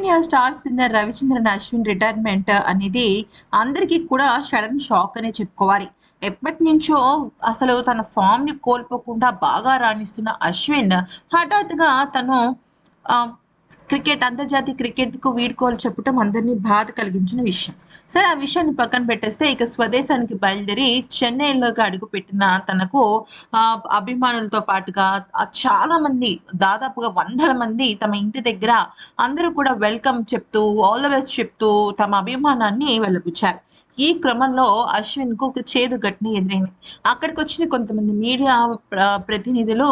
India star spinner Ravichandran Ashwin retirement అనేది అందరికీ కూడా సడన్ షాక్ అనే చెప్పుకోవాలి. ఎప్పటి నుంచో అసలు తన ఫామ్ని కోల్పోకుండా బాగా రాణిస్తున్న అశ్విన్ హఠాత్తుగా తను ఆ, క్రికెట్ అంతర్జాతీయ క్రికెట్కు వీడ్కోలు చెప్పడం అందరినీ బాధ కలిగించిన విషయం. సరే ఆ విషయాన్ని పక్కన పెట్టేస్తే ఇక స్వదేశానికి బయలుదేరి చెన్నైలోకి అడుగు పెట్టిన తనకు ఆ, అభిమానులతో పాటుగా చాలా మంది దాదాపుగా వందల మంది తమ ఇంటి దగ్గర అందరూ కూడా వెల్కమ్ చెప్తూ ఆల్ ద బెస్ట్ చెప్తూ తమ అభిమానాన్ని వెళ్ళబుచ్చారు. ఈ క్రమంలో అశ్విన్కు ఒక చేదు ఘటన ఎదురైంది. అక్కడికి వచ్చిన కొంతమంది మీడియా ప్రతినిధులు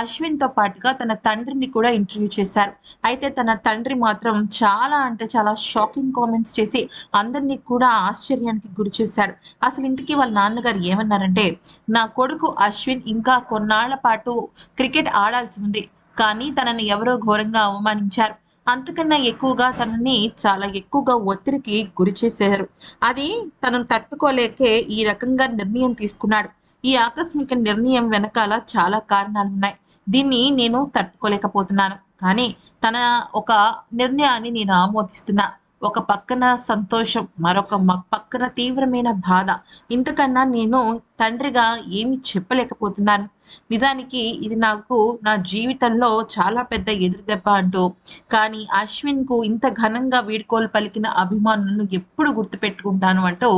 అశ్విన్తో పాటుగా తన తండ్రిని కూడా ఇంటర్వ్యూ చేశారు. అయితే తన తండ్రి మాత్రం చాలా అంటే చాలా షాకింగ్ కామెంట్స్ చేసి అందరినీ కూడా ఆశ్చర్యానికి గురి చేశాడు అసలు ఇంటికి వాళ్ళ నాన్నగారు ఏమన్నారంటే నా కొడుకు అశ్విన్ ఇంకా కొన్నాళ్ళ పాటు క్రికెట్ ఆడాల్సి ఉంది. కానీ తనని ఎవరో ఘోరంగా అవమానించారు. అంతకన్నా ఎక్కువగా తనని చాలా ఎక్కువగా ఒత్తిడికి గురి చేశారు అది తనను తట్టుకోలేకే ఈ రకంగా నిర్ణయం తీసుకున్నాడు. ఈ ఆకస్మిక నిర్ణయం వెనకాల చాలా కారణాలు ఉన్నాయి దీన్ని నేను తట్టుకోలేకపోతున్నాను. కానీ తన ఒక నిర్ణయాన్ని నేను ఆమోదిస్తున్నా. ఒక పక్కన సంతోషం మరొక పక్కన తీవ్రమైన బాధ. ఇంతకన్నా నేను తండ్రిగా ఏమి చెప్పలేకపోతున్నాను. నిజానికి ఇది నాకు నా జీవితంలో చాలా పెద్ద ఎదురు దెబ్బ అంటూ కానీ అశ్విన్కు ఇంత ఘనంగా వీడ్కోలు పలికిన అభిమానులను ఎప్పుడు గుర్తుపెట్టుకుంటాను అంటూ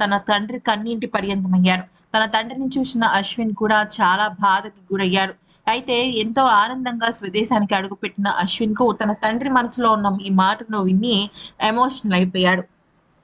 తన తండ్రి కన్నీంటి పర్యంతమయ్యారు. తన తండ్రిని చూసిన అశ్విన్ కూడా చాలా బాధకి గురయ్యాడు అయితే ఎంతో ఆనందంగా స్వదేశానికి అడుగుపెట్టిన అశ్విన్కు తన తండ్రి మనసులో ఉన్న ఈ మాటను విని ఎమోషనల్ అయిపోయాడు.